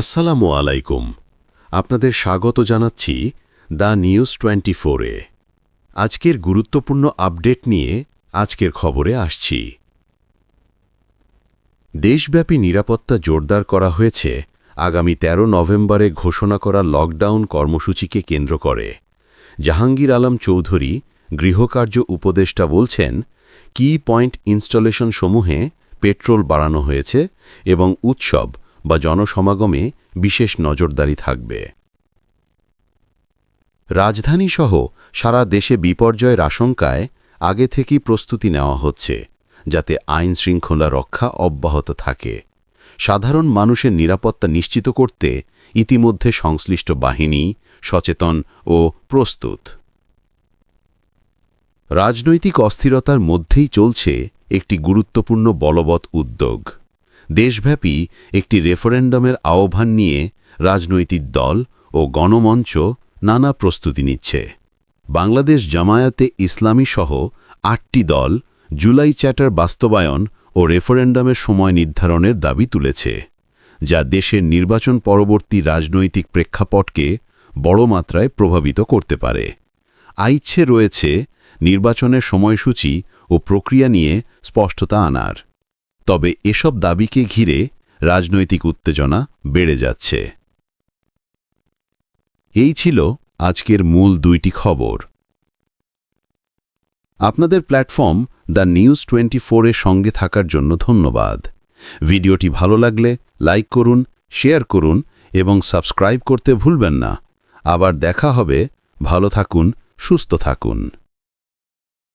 আসসালামু আলাইকুম। আপনাদের স্বাগত জানাচ্ছি দ্য নিউজ টোয়েন্টি ফোরে আজকের গুরুত্বপূর্ণ আপডেট নিয়ে আজকের খবরে আসছি। দেশব্যাপী নিরাপত্তা জোরদার করা হয়েছে আগামী ১৩ নভেম্বরে ঘোষণা করা লকডাউন কর্মসূচিকে কেন্দ্র করে। জাহাঙ্গীর আলম চৌধুরী, গৃহকার্য উপদেষ্টা বলছেন, কি পয়েন্ট ইনস্টলেশন সমূহে পেট্রোল বাড়ানো হয়েছে এবং উৎসব বা জনসমাগমে বিশেষ নজরদারি থাকবে। রাজধানীসহ সারা দেশে বিপর্যয়ের আশঙ্কায় আগে থেকেই প্রস্তুতি নেওয়া হচ্ছে, যাতে আইন শৃঙ্খলা রক্ষা অব্যাহত থাকে। সাধারণ মানুষের নিরাপত্তা নিশ্চিত করতে ইতিমধ্যে সংশ্লিষ্ট বাহিনী সচেতন ও প্রস্তুত। রাজনৈতিক অস্থিরতার মধ্যেই চলছে একটি গুরুত্বপূর্ণ বলবৎ উদ্যোগ। দেশব্যাপী একটি রেফারেন্ডামের আহ্বান নিয়ে রাজনৈতিক দল ও গণমঞ্চ নানা প্রস্তুতি নিচ্ছে। বাংলাদেশ জামায়াতে ইসলামী সহ আটটি দল জুলাই চ্যাটার বাস্তবায়ন ও রেফারেন্ডামের সময় নির্ধারণের দাবি তুলেছে, যা দেশের নির্বাচন পরবর্তী রাজনৈতিক প্রেক্ষাপটকে বড় মাত্রায় প্রভাবিত করতে পারে। আইচ্ছে রয়েছে নির্বাচনের সময়সূচি ও প্রক্রিয়া নিয়ে স্পষ্টতা আনার। তবে এসব দাবিকে ঘিরে রাজনৈতিক উত্তেজনা বেড়ে যাচ্ছে। এই ছিল আজকের মূল দুইটি খবর। আপনাদের প্ল্যাটফর্ম দ্য নিউজ টোয়েন্টি এর সঙ্গে থাকার জন্য ধন্যবাদ। ভিডিওটি ভালো লাগলে লাইক করুন, শেয়ার করুন এবং সাবস্ক্রাইব করতে ভুলবেন না। আবার দেখা হবে। ভালো থাকুন, সুস্থ থাকুন।